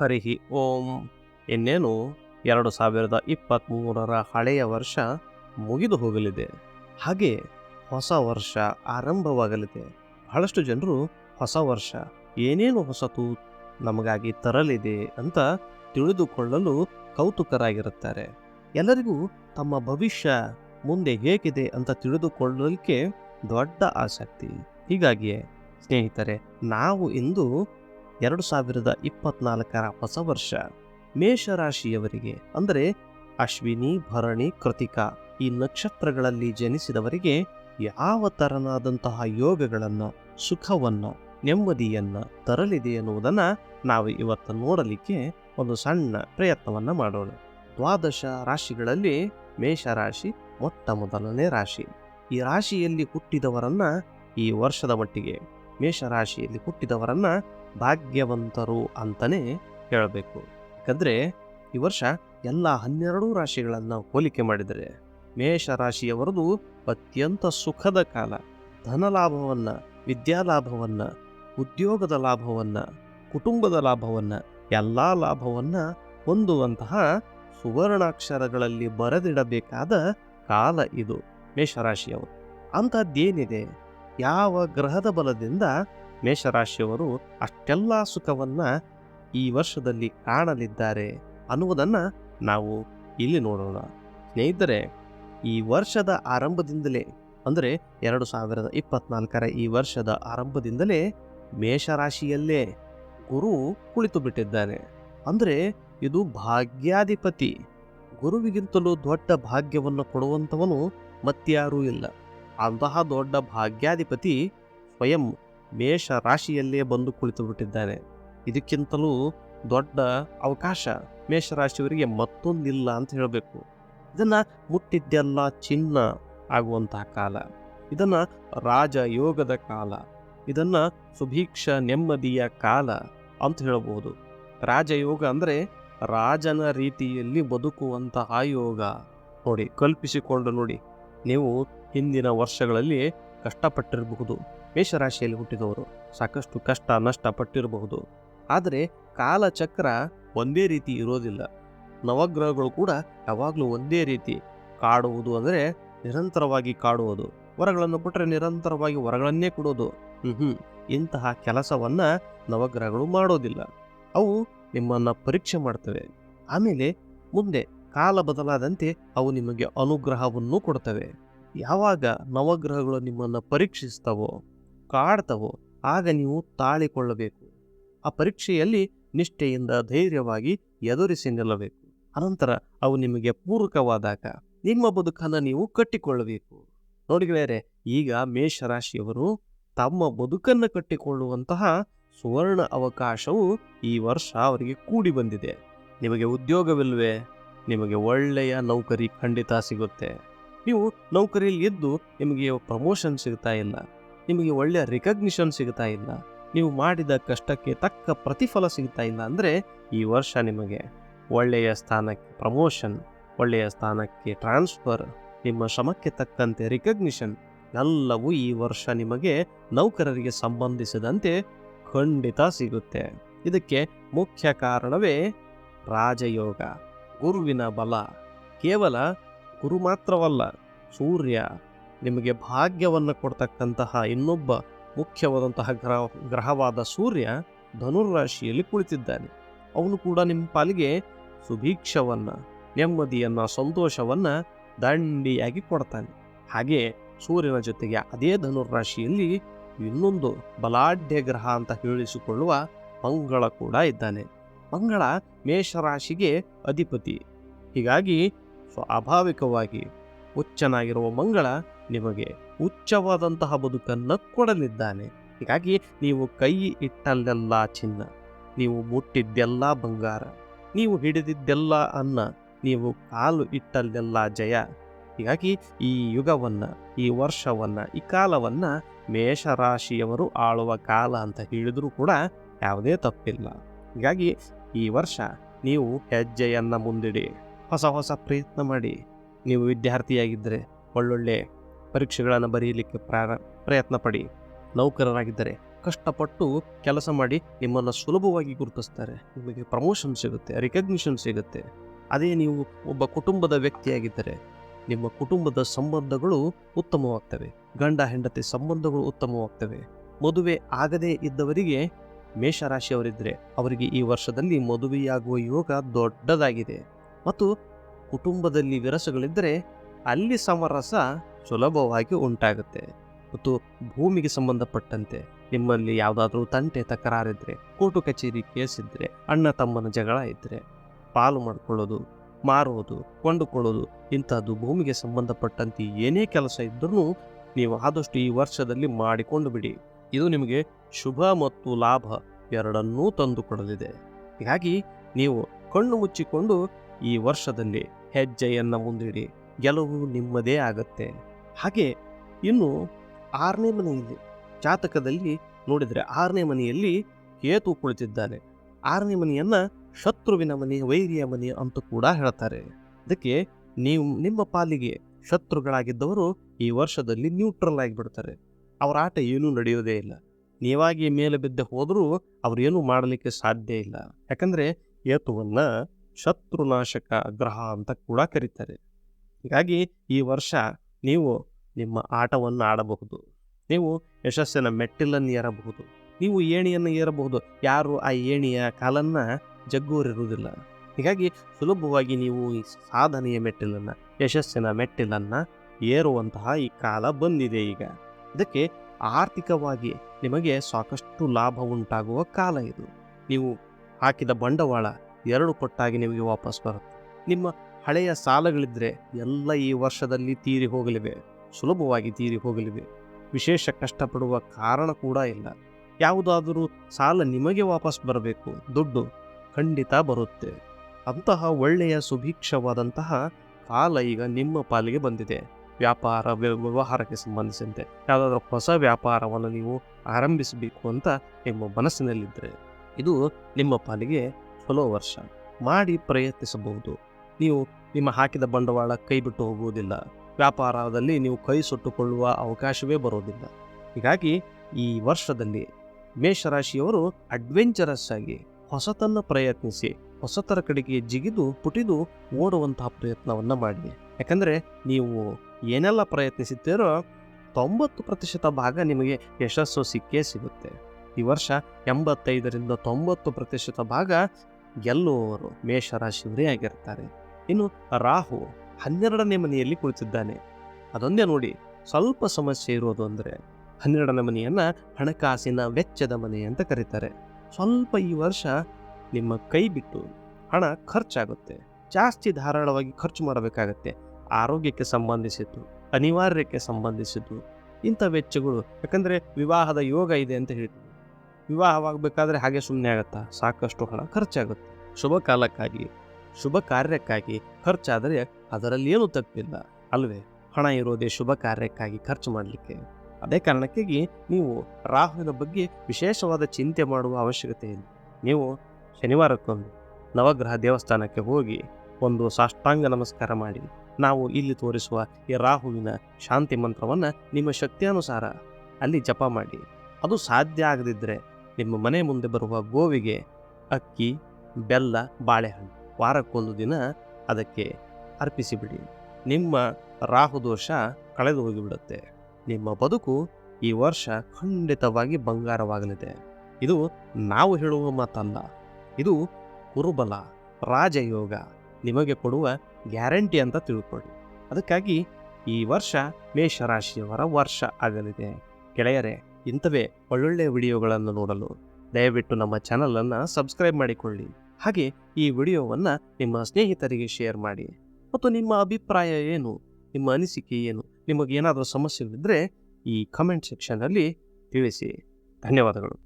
ಹರಿ ಓಂ. ಇನ್ನೇನು? ಎರಡು ಸಾವಿರದ ಇಪ್ಪತ್ತ್ಮೂರರ ಹಳೆಯ ವರ್ಷ ಮುಗಿದು ಹೋಗಲಿದೆ. ಹಾಗೆ ಹೊಸ ವರ್ಷ ಆರಂಭವಾಗಲಿದೆ. ಬಹಳಷ್ಟು ಜನರು ಹೊಸ ವರ್ಷ, ಏನೇನು ಹೊಸತು ನಮಗಾಗಿ ತರಲಿದೆ ಅಂತ ತಿಳಿದುಕೊಳ್ಳಲು ಕೌತುಕರಾಗಿರುತ್ತಾರೆ. ಎಲ್ಲರಿಗೂ ತಮ್ಮ ಭವಿಷ್ಯ ಮುಂದೆ ಹೇಗಿದೆ ಅಂತ ತಿಳಿದುಕೊಳ್ಳಲಿಕ್ಕೆ ದೊಡ್ಡ ಆಸಕ್ತಿ. ಹೀಗಾಗಿಯೇ, ಸ್ನೇಹಿತರೆ, ನಾವು ಇಂದು ಎರಡು ಸಾವಿರದ ಇಪ್ಪತ್ನಾಲ್ಕರ ಹೊಸ ವರ್ಷ. ಮೇಷರಾಶಿಯವರಿಗೆ, ಅಂದರೆ ಅಶ್ವಿನಿ, ಭರಣಿ, ಕೃತಿಕಾ, ಈ ನಕ್ಷತ್ರಗಳಲ್ಲಿ ಜನಿಸಿದವರಿಗೆ ಯಾವ ತರನಾದಂತಹ ಯೋಗಗಳನ್ನು, ಸುಖವನ್ನು, ನೆಮ್ಮದಿಯನ್ನ ತರಲಿದೆ ಎನ್ನುವುದನ್ನು ನಾವು ಇವತ್ತು ನೋಡಲಿಕ್ಕೆ ಒಂದು ಸಣ್ಣ ಪ್ರಯತ್ನವನ್ನ ಮಾಡೋಣ. ದ್ವಾದಶ ರಾಶಿಗಳಲ್ಲಿ ಮೇಷರಾಶಿ ಮೊಟ್ಟ ಮೊದಲನೇ ರಾಶಿ. ಈ ರಾಶಿಯಲ್ಲಿ ಹುಟ್ಟಿದವರನ್ನ, ಈ ವರ್ಷದ ಮಟ್ಟಿಗೆ ಮೇಷರಾಶಿಯಲ್ಲಿ ಹುಟ್ಟಿದವರನ್ನ ಭಾಗ್ಯವಂತರು ಅಂತಲೇ ಹೇಳಬೇಕು. ಯಾಕಂದರೆ ಈ ವರ್ಷ ಎಲ್ಲ ಹನ್ನೆರಡೂ ರಾಶಿಗಳನ್ನು ಹೋಲಿಕೆ ಮಾಡಿದರೆ ಮೇಷರಾಶಿಯವರದು ಅತ್ಯಂತ ಸುಖದ ಕಾಲ. ಧನಲಾಭವನ್ನು ವಿದ್ಯಾಲಾಭವನ್ನು ಉದ್ಯೋಗದ ಲಾಭವನ್ನು, ಕುಟುಂಬದ ಲಾಭವನ್ನು, ಎಲ್ಲ ಲಾಭವನ್ನು ಹೊಂದುವಂತಹ ಸುವರ್ಣಾಕ್ಷರಗಳಲ್ಲಿ ಬರೆದಿಡಬೇಕಾದ ಕಾಲ ಇದು ಮೇಷರಾಶಿಯವರು. ಅಂಥದ್ದೇನಿದೆ? ಯಾವ ಗ್ರಹದ ಬಲದಿಂದ ಮೇಷರಾಶಿಯವರು ಅಷ್ಟೆಲ್ಲ ಸುಖವನ್ನ ಈ ವರ್ಷದಲ್ಲಿ ಕಾಣಲಿದ್ದಾರೆ ಅನ್ನುವುದನ್ನು ನಾವು ಇಲ್ಲಿ ನೋಡೋಣ. ಸ್ನೇಹಿತರೆ, ಈ ವರ್ಷದ ಆರಂಭದಿಂದಲೇ, ಅಂದರೆ ಎರಡು ಸಾವಿರದ ಇಪ್ಪತ್ನಾಲ್ಕರ ಈ ವರ್ಷದ ಆರಂಭದಿಂದಲೇ ಮೇಷರಾಶಿಯಲ್ಲೇ ಗುರು ಕುಳಿತು ಬಿಟ್ಟಿದ್ದಾನೆ. ಅಂದರೆ ಇದು ಭಾಗ್ಯಾಧಿಪತಿ. ಗುರುವಿಗಿಂತಲೂ ದೊಡ್ಡ ಭಾಗ್ಯವನ್ನು ಕೊಡುವಂಥವನು ಮತ್ಯಾರೂ ಇಲ್ಲ. ಅಂತಹ ದೊಡ್ಡ ಭಾಗ್ಯಾಧಿಪತಿ ಸ್ವಯಂ ಮೇಷ ರಾಶಿಯಲ್ಲೇ ಬಂದು ಕುಳಿತು ಬಿಟ್ಟಿದ್ದಾನೆ. ಇದಕ್ಕಿಂತಲೂ ದೊಡ್ಡ ಅವಕಾಶ ಮೇಷರಾಶಿಯವರಿಗೆ ಮತ್ತೊಂದಿಲ್ಲ ಅಂತ ಹೇಳಬೇಕು. ಇದನ್ನು ಮುಟ್ಟಿದ್ದೆಲ್ಲ ಚಿನ್ನ ಆಗುವಂತಹ ಕಾಲ. ಇದನ್ನ ರಾಜಯೋಗದ ಕಾಲ. ಇದನ್ನು ಸುಭೀಕ್ಷ ನೆಮ್ಮದಿಯ ಕಾಲ ಅಂತ ಹೇಳಬಹುದು. ರಾಜಯೋಗ ಅಂದರೆ ರಾಜನ ರೀತಿಯಲ್ಲಿ ಬದುಕುವಂತಹ ಯೋಗ. ನೋಡಿ, ಕಲ್ಪಿಸಿಕೊಂಡು ನೋಡಿ. ನೀವು ಹಿಂದಿನ ವರ್ಷಗಳಲ್ಲಿ ಕಷ್ಟಪಟ್ಟಿರಬಹುದು. ಮೇಷರಾಶಿಯಲ್ಲಿ ಹುಟ್ಟಿದವರು ಸಾಕಷ್ಟು ಕಷ್ಟ, ನಷ್ಟ ಪಟ್ಟಿರಬಹುದು. ಆದರೆ ಕಾಲಚಕ್ರ ಒಂದೇ ರೀತಿ ಇರೋದಿಲ್ಲ. ನವಗ್ರಹಗಳು ಕೂಡ ಯಾವಾಗಲೂ ಒಂದೇ ರೀತಿ ಕಾಡುವುದು ಅಂದರೆ ನಿರಂತರವಾಗಿ ಕಾಡುವುದು. ವರಗಳನ್ನು ಕೊಟ್ಟರೆ ನಿರಂತರವಾಗಿ ವರಗಳನ್ನೇ ಕೊಡೋದು. ಹ್ಞೂ ಇಂತಹ ಕೆಲಸವನ್ನು ನವಗ್ರಹಗಳು ಮಾಡೋದಿಲ್ಲ. ಅವು ನಿಮ್ಮನ್ನು ಪರೀಕ್ಷೆ ಮಾಡ್ತವೆ. ಆಮೇಲೆ ಮುಂದೆ ಕಾಲ ಬದಲಾದಂತೆ ಅವು ನಿಮಗೆ ಅನುಗ್ರಹವನ್ನು ಕೊಡ್ತವೆ. ಯಾವಾಗ ನವಗ್ರಹಗಳು ನಿಮ್ಮನ್ನು ಪರೀಕ್ಷಿಸ್ತವೋ, ಕಾಡ್ತವೋ, ಆಗ ನೀವು ತಾಳಿಕೊಳ್ಳಬೇಕು. ಆ ಪರೀಕ್ಷೆಯಲ್ಲಿ ನಿಷ್ಠೆಯಿಂದ ಧೈರ್ಯವಾಗಿ ಎದುರಿಸಿ ನಿಲ್ಲಬೇಕು. ಅನಂತರ ಅವು ನಿಮಗೆ ಪೂರಕವಾದಾಗ ನಿಮ್ಮ ಬದುಕನ್ನು ನೀವು ಕಟ್ಟಿಕೊಳ್ಳಬೇಕು. ನೋಡಿ ಗೆಳೆಯರೆ, ಈಗ ಮೇಷರಾಶಿಯವರು ತಮ್ಮ ಬದುಕನ್ನು ಕಟ್ಟಿಕೊಳ್ಳುವಂತಹ ಸುವರ್ಣ ಅವಕಾಶವು ಈ ವರ್ಷ ಅವರಿಗೆ ಕೂಡಿ ಬಂದಿದೆ. ನಿಮಗೆ ಉದ್ಯೋಗವಿಲ್ವೇ? ನಿಮಗೆ ಒಳ್ಳೆಯ ನೌಕರಿ ಖಂಡಿತ ಸಿಗುತ್ತೆ. ನೀವು ನೌಕರಿಯಲ್ಲಿ ಇದ್ದು ನಿಮಗೆ ಪ್ರಮೋಷನ್ ಸಿಗ್ತಾ ಇಲ್ಲ, ನಿಮಗೆ ಒಳ್ಳೆಯ ರಿಕಗ್ನಿಷನ್ ಸಿಗ್ತಾ ಇಲ್ಲ, ನೀವು ಮಾಡಿದ ಕಷ್ಟಕ್ಕೆ ತಕ್ಕ ಪ್ರತಿಫಲ ಸಿಗ್ತಾ ಇಲ್ಲ ಅಂದರೆ ಈ ವರ್ಷ ನಿಮಗೆ ಒಳ್ಳೆಯ ಸ್ಥಾನಕ್ಕೆ ಪ್ರಮೋಷನ್ ಒಳ್ಳೆಯ ಸ್ಥಾನಕ್ಕೆ ಟ್ರಾನ್ಸ್ಫರ್ ನಿಮ್ಮ ಶ್ರಮಕ್ಕೆ ತಕ್ಕಂತೆ ರಿಕಗ್ನಿಷನ್ ಎಲ್ಲವೂ ಈ ವರ್ಷ ನಿಮಗೆ ನೌಕರರಿಗೆ ಸಂಬಂಧಿಸಿದಂತೆ ಖಂಡಿತ ಸಿಗುತ್ತೆ. ಇದಕ್ಕೆ ಮುಖ್ಯ ಕಾರಣವೇ ರಾಜಯೋಗ, ಗುರುವಿನ ಬಲ, ಕೇವಲ ಗುರು ಮಾತ್ರವಲ್ಲ, ಸೂರ್ಯ ನಿಮಗೆ ಭಾಗ್ಯವನ್ನು ಕೊಡ್ತಕ್ಕಂತಹ ಇನ್ನೊಬ್ಬ ಮುಖ್ಯವಾದಂತಹ ಗ್ರಹ, ಗ್ರಹವಾದ ಸೂರ್ಯ ಧನುರ್ರಾಶಿಯಲ್ಲಿ ಕುಳಿತಿದ್ದಾನೆ. ಅವನು ಕೂಡ ನಿಮ್ಮ ಪಾಲಿಗೆ ಸುಭೀಕ್ಷವನ್ನು, ನೆಮ್ಮದಿಯನ್ನ, ಸಂತೋಷವನ್ನು ದಂಡಿಯಾಗಿ ಕೊಡ್ತಾನೆ. ಹಾಗೆ ಸೂರ್ಯನ ಜೊತೆಗೆ ಅದೇ ಧನುರ್ರಾಶಿಯಲ್ಲಿ ಇನ್ನೊಂದು ಬಲಾಢ್ಯ ಗ್ರಹ ಅಂತ ಹೇಳಿಸಿಕೊಳ್ಳುವ ಮಂಗಳ ಕೂಡ ಇದ್ದಾನೆ. ಮಂಗಳ ಮೇಷರಾಶಿಗೆ ಅಧಿಪತಿ. ಹೀಗಾಗಿ ಸ್ವಾಭಾವಿಕವಾಗಿ ಉಚ್ಚನಾಗಿರುವ ಮಂಗಳ ನಿಮಗೆ ಉಚ್ಚವಾದಂತಹ ಬದುಕನ್ನು ಕೊಡಲಿದ್ದಾನೆ. ಹೀಗಾಗಿ ನೀವು ಕೈ ಇಟ್ಟಲ್ಲೆಲ್ಲ ಚಿನ್ನ, ನೀವು ಮುಟ್ಟಿದ್ದೆಲ್ಲ ಬಂಗಾರ, ನೀವು ಹಿಡಿದಿದ್ದೆಲ್ಲ ಅನ್ನ, ನೀವು ಕಾಲು ಇಟ್ಟಲ್ಲೆಲ್ಲ ಜಯ. ಹೀಗಾಗಿ ಈ ಯುಗವನ್ನು, ಈ ವರ್ಷವನ್ನು, ಈ ಕಾಲವನ್ನು ಮೇಷರಾಶಿಯವರು ಆಳುವ ಕಾಲ ಅಂತ ಹೇಳಿದರೂ ಕೂಡ ಯಾವುದೇ ತಪ್ಪಿಲ್ಲ. ಹೀಗಾಗಿ ಈ ವರ್ಷ ನೀವು ಹೆಜ್ಜೆಯನ್ನು ಮುಂದಿಡಿ. ಹೊಸ ಹೊಸ ಪ್ರಯತ್ನ ಮಾಡಿ ನೀವು ವಿದ್ಯಾರ್ಥಿಯಾಗಿದ್ದರೆ ಒಳ್ಳೊಳ್ಳೆ ಪರೀಕ್ಷೆಗಳನ್ನು ಬರೆಯಲಿಕ್ಕೆ ಪ್ರಾರ, ಪ್ರಯತ್ನ ಪಡಿ. ನೌಕರರಾಗಿದ್ದರೆ ಕಷ್ಟಪಟ್ಟು ಕೆಲಸ ಮಾಡಿ ನಿಮ್ಮನ್ನು ಸುಲಭವಾಗಿ ಗುರುತಿಸ್ತಾರೆ. ನಿಮಗೆ ಪ್ರಮೋಷನ್ ಸಿಗುತ್ತೆ ರಿಕಗ್ನಿಷನ್ ಸಿಗುತ್ತೆ. ಅದೇ ನೀವು ಒಬ್ಬ ಕುಟುಂಬದ ವ್ಯಕ್ತಿಯಾಗಿದ್ದರೆ ನಿಮ್ಮ ಕುಟುಂಬದ ಸಂಬಂಧಗಳು ಉತ್ತಮವಾಗ್ತವೆ. ಗಂಡ, ಹೆಂಡತಿ ಸಂಬಂಧಗಳು ಉತ್ತಮವಾಗ್ತವೆ. ಮದುವೆ ಆಗದೇ ಇದ್ದವರಿಗೆ ಮೇಷರಾಶಿಯವರಿದ್ದರೆ ಅವರಿಗೆ ಈ ವರ್ಷದಲ್ಲಿ ಮದುವೆಯಾಗುವ ಯೋಗ ದೊಡ್ಡದಾಗಿದೆ. ಮತ್ತು ಕುಟುಂಬದಲ್ಲಿ ವಿರಸಗಳಿದ್ದರೆ ಅಲ್ಲಿ ಸಮರಸ ಸುಲಭವಾಗಿ ಉಂಟಾಗುತ್ತೆ. ಮತ್ತು ಭೂಮಿಗೆ ಸಂಬಂಧಪಟ್ಟಂತೆ ನಿಮ್ಮಲ್ಲಿ ಯಾವುದಾದ್ರೂ ತಂಟೆ ತಕರಾರಿದ್ರೆ, ಕೋರ್ಟು ಕಚೇರಿ ಕೇಸ್ ಇದ್ದರೆ ಅಣ್ಣ ತಮ್ಮನ ಜಗಳ ಇದ್ದರೆ ಪಾಲು ಮಾಡಿಕೊಳ್ಳೋದು ಮಾರುವುದು ಕೊಂಡುಕೊಳ್ಳೋದು, ಇಂಥದ್ದು ಭೂಮಿಗೆ ಸಂಬಂಧಪಟ್ಟಂತೆ ಏನೇ ಕೆಲಸ ಇದ್ದರೂ ನೀವು ಆದಷ್ಟು ಈ ವರ್ಷದಲ್ಲಿ ಮಾಡಿಕೊಂಡು ಬಿಡಿ. ಇದು ನಿಮಗೆ ಶುಭ ಮತ್ತು ಲಾಭ ಎರಡನ್ನೂ ತಂದುಕೊಡಲಿದೆ. ಹೀಗಾಗಿ ನೀವು ಕಣ್ಣು ಮುಚ್ಚಿಕೊಂಡು ಈ ವರ್ಷದಲ್ಲಿ ಹೆಜ್ಜೆಯನ್ನು ಮುಂದಿಡಿ, ಗೆಲುವು ನಿಮ್ಮದೇ ಆಗತ್ತೆ. ಹಾಗೆ ಇನ್ನು ಆರನೇ ಮನೆಯಲ್ಲಿ, ಜಾತಕದಲ್ಲಿ ನೋಡಿದರೆ ಆರನೇ ಮನೆಯಲ್ಲಿ ಕೇತು ಕುಳಿತಿದ್ದಾನೆ. ಆರನೇ ಮನೆಯನ್ನು ಶತ್ರುವಿನ ಮನೆ, ವೈರಿಯ ಮನೆ ಅಂತ ಕೂಡ ಹೇಳ್ತಾರೆ. ಅದಕ್ಕೆ ನೀವು, ನಿಮ್ಮ ಪಾಲಿಗೆ ಶತ್ರುಗಳಾಗಿದ್ದವರು ಈ ವರ್ಷದಲ್ಲಿ ನ್ಯೂಟ್ರಲ್ ಆಗಿಬಿಡ್ತಾರೆ. ಅವರ ಆಟ ಏನೂ ನಡೆಯೋದೇ ಇಲ್ಲ. ನೀವಾಗಿ ಮೇಲೆ ಬಿದ್ದೆ ಹೋದರೂ ಅವರೇನೂ ಮಾಡಲಿಕ್ಕೆ ಸಾಧ್ಯ ಇಲ್ಲ. ಯಾಕಂದರೆ ಏತುವನ್ನ ಶತ್ರುನಾಶಕ ಗ್ರಹ ಅಂತ ಕೂಡ ಕರೀತಾರೆ. ಹೀಗಾಗಿ ಈ ವರ್ಷ ನೀವು ನಿಮ್ಮ ಆಟವನ್ನು ಆಡಬಹುದು. ನೀವು ಯಶಸ್ಸಿನ ಮೆಟ್ಟಿಲನ್ನು ಏರಬಹುದು. ನೀವು ಏಣಿಯನ್ನು ಏರಬಹುದು. ಯಾರು ಆ ಏಣಿಯ ಕಾಲನ್ನು ಜಗ್ಗೋರಿರುವುದಿಲ್ಲ. ಹೀಗಾಗಿ ಸುಲಭವಾಗಿ ನೀವು ಈ ಸಾಧನೆಯ ಮೆಟ್ಟಿಲನ್ನು, ಯಶಸ್ಸಿನ ಮೆಟ್ಟಿಲನ್ನು ಏರುವಂತಹ ಈ ಕಾಲ ಬಂದಿದೆ ಈಗ. ಇದಕ್ಕೆ ಆರ್ಥಿಕವಾಗಿ ನಿಮಗೆ ಸಾಕಷ್ಟು ಲಾಭ ಉಂಟಾಗುವ ಕಾಲ ಇದು. ನೀವು ಹಾಕಿದ ಬಂಡವಾಳ ಎರಡು ಕೊಟ್ಟಾಗಿ ನಿಮಗೆ ವಾಪಸ್ ಬರುತ್ತೆ. ನಿಮ್ಮ ಹಳೆಯ ಸಾಲಗಳಿದ್ದರೆ ಎಲ್ಲ ಈ ವರ್ಷದಲ್ಲಿ ತೀರಿ ಹೋಗಲಿವೆ, ಸುಲಭವಾಗಿ ತೀರಿ ಹೋಗಲಿವೆ. ವಿಶೇಷ ಕಷ್ಟಪಡುವ ಕಾರಣ ಕೂಡ ಇಲ್ಲ. ಯಾವುದಾದರೂ ಸಾಲ ನಿಮಗೆ ವಾಪಸ್ ಬರಬೇಕು, ದುಡ್ಡು ಖಂಡಿತ ಬರುತ್ತೆ. ಅಂತಹ ಒಳ್ಳೆಯ ಸುಭೀಕ್ಷವಾದಂತಹ ಕಾಲ ಈಗ ನಿಮ್ಮ ಪಾಲಿಗೆ ಬಂದಿದೆ. ವ್ಯಾಪಾರ ವ್ಯ- ವ್ಯವಹಾರಕ್ಕೆ ಸಂಬಂಧಿಸಿದಂತೆ ಯಾವುದಾದ್ರೂ ಹೊಸ ವ್ಯಾಪಾರವನ್ನು ನೀವು ಆರಂಭಿಸಬೇಕು ಅಂತ ನಿಮ್ಮ ಮನಸ್ಸಿನಲ್ಲಿದ್ದರೆ ಇದು ನಿಮ್ಮ ಪಾಲಿಗೆ ಚಲೋ ವರ್ಷ ಮಾಡಿ ಪ್ರಯತ್ನಿಸಬಹುದು. ನೀವು ನಿಮ್ಮ ಹಾಕಿದ ಬಂಡವಾಳ ಕೈ ಬಿಟ್ಟು ಹೋಗುವುದಿಲ್ಲ. ವ್ಯಾಪಾರದಲ್ಲಿ ನೀವು ಕೈ ಸುಟ್ಟುಕೊಳ್ಳುವ ಅವಕಾಶವೇ ಬರೋದಿಲ್ಲ ಹೀಗಾಗಿ ಈ ವರ್ಷದಲ್ಲಿ ಮೇಷರಾಶಿಯವರು ಅಡ್ವೆಂಚರಸ್ ಆಗಿ ಹೊಸತನ್ನು ಪ್ರಯತ್ನಿಸಿ, ಹೊಸತರ ಕಡೆಗೆ ಜಿಗಿದು ಪುಟಿದು ಓಡುವಂತಹ ಪ್ರಯತ್ನವನ್ನ ಮಾಡಿ. ಯಾಕಂದ್ರೆ ನೀವು ಏನೆಲ್ಲ ಪ್ರಯತ್ನಿಸುತ್ತೀರೋ ತೊಂಬತ್ತು ಪ್ರತಿಶತ ಭಾಗ ನಿಮಗೆ ಯಶಸ್ಸು ಸಿಕ್ಕೇ ಸಿಗುತ್ತೆ. ಈ ವರ್ಷ ಎಂಬತ್ತೈದರಿಂದ ತೊಂಬತ್ತು ಪ್ರತಿಶತ ಭಾಗ ಗೆಲ್ಲುವವರು ಮೇಷರಾಶಿಯವರೇ ಆಗಿರ್ತಾರೆ. ಇನ್ನು ರಾಹು ಹನ್ನೆರಡನೇ ಮನೆಯಲ್ಲಿ ಕುಳಿತಿದ್ದಾನೆ. ಅದೊಂದೇ ನೋಡಿ, ಸ್ವಲ್ಪ ಸಮಸ್ಯೆ ಇರೋದು ಅಂದರೆ ಹನ್ನೆರಡನೇ ಮನೆಯನ್ನು ಹಣಕಾಸಿನ ವೆಚ್ಚದ ಮನೆ ಅಂತ ಕರೀತಾರೆ. ಸ್ವಲ್ಪ ಈ ವರ್ಷ ನಿಮ್ಮ ಕೈ ಬಿಟ್ಟು ಹಣ ಖರ್ಚಾಗುತ್ತೆ. ಜಾಸ್ತಿ ಧಾರಾಳವಾಗಿ ಖರ್ಚು ಮಾಡಬೇಕಾಗತ್ತೆ. ಆರೋಗ್ಯಕ್ಕೆ ಸಂಬಂಧಿಸಿದ್ದು, ಅನಿವಾರ್ಯಕ್ಕೆ ಸಂಬಂಧಿಸಿದ್ದು ಇಂಥ ವೆಚ್ಚಗಳು. ಯಾಕಂದರೆ ವಿವಾಹದ ಯೋಗ ಇದೆ ಅಂತ ಹೇಳ್ತೀವಿ ವಿವಾಹವಾಗಬೇಕಾದ್ರೆ ಹಾಗೆ ಸುಮ್ಮನೆ ಆಗುತ್ತಾ? ಸಾಕಷ್ಟು ಹಣ ಖರ್ಚಾಗುತ್ತೆ. ಶುಭ ಕಾಲಕ್ಕಾಗಿ, ಶುಭ ಕಾರ್ಯಕ್ಕಾಗಿ ಖರ್ಚಾದರೆ ಅದರಲ್ಲಿ ಏನು ತಪ್ಪಿಲ್ಲ. ಅಲ್ವೇ? ಹಣ ಇರೋದೇ ಶುಭ ಕಾರ್ಯಕ್ಕಾಗಿ ಖರ್ಚು ಮಾಡಲಿಕ್ಕೆ. ಅದೇ ಕಾರಣಕ್ಕಾಗಿ ನೀವು ರಾಹುವಿನ ಬಗ್ಗೆ ವಿಶೇಷವಾದ ಚಿಂತೆ ಮಾಡುವ ಅವಶ್ಯಕತೆ ಇಲ್ಲ. ನೀವು ಶನಿವಾರಕ್ಕೊಂದು ನವಗ್ರಹ ದೇವಸ್ಥಾನಕ್ಕೆ ಹೋಗಿ ಒಂದು ಸಾಷ್ಟಾಂಗ ನಮಸ್ಕಾರ ಮಾಡಿ. ನಾವು ಇಲ್ಲಿ ತೋರಿಸುವ ಈ ರಾಹುವಿನ ಶಾಂತಿ ಮಂತ್ರವನ್ನು ನಿಮ್ಮ ಶಕ್ತಿಯಾನುಸಾರ ಅಲ್ಲಿ ಜಪ ಮಾಡಿ. ಅದು ಸಾಧ್ಯ ಆಗದಿದ್ದರೆ ನಿಮ್ಮ ಮನೆ ಮುಂದೆ ಬರುವ ಗೋವಿಗೆ ಅಕ್ಕಿ, ಬೆಲ್ಲ, ಬಾಳೆಹಣ್ಣು. ವಾರಕ್ಕೊಂದು ದಿನ ಅದಕ್ಕೆ ಅರ್ಪಿಸಿಬಿಡಿ. ನಿಮ್ಮ ರಾಹು ದೋಷ ಕಳೆದು ಹೋಗಿಬಿಡುತ್ತೆ. ನಿಮ್ಮ ಬದುಕು ಈ ವರ್ಷ ಖಂಡಿತವಾಗಿ ಬಂಗಾರವಾಗಲಿದೆ. ಇದು ನಾವು ಹೇಳುವ ಮಾತಲ್ಲ. ಇದು ಕುರುಬಲ, ರಾಜಯೋಗ ನಿಮಗೆ ಕೊಡುವ ಗ್ಯಾರಂಟಿ ಅಂತ ತಿಳ್ಕೊಳ್ಳಿ. ಅದಕ್ಕಾಗಿ ಈ ವರ್ಷ ಮೇಷರಾಶಿಯವರ ವರ್ಷ ಆಗಲಿದೆ. ಗೆಳೆಯರೇ ಇಂಥವೇ ಒಳ್ಳೊಳ್ಳೆಯ ವಿಡಿಯೋಗಳನ್ನು ನೋಡಲು ದಯವಿಟ್ಟು ನಮ್ಮ ಚಾನಲನ್ನು ಸಬ್ಸ್ಕ್ರೈಬ್ ಮಾಡಿಕೊಳ್ಳಿ. ಹಾಗೆ ಈ ವಿಡಿಯೋವನ್ನು ನಿಮ್ಮ ಸ್ನೇಹಿತರಿಗೆ ಶೇರ್ ಮಾಡಿ. ಮತ್ತು ನಿಮ್ಮ ಅಭಿಪ್ರಾಯ ಏನು? ನಿಮ್ಮ ಅನಿಸಿಕೆ ಏನು? ನಿಮಗೇನಾದರೂ ಸಮಸ್ಯೆಗಳಿದ್ದರೆ ಈ ಕಮೆಂಟ್ ಸೆಕ್ಷನಲ್ಲಿ ತಿಳಿಸಿ. ಧನ್ಯವಾದಗಳು.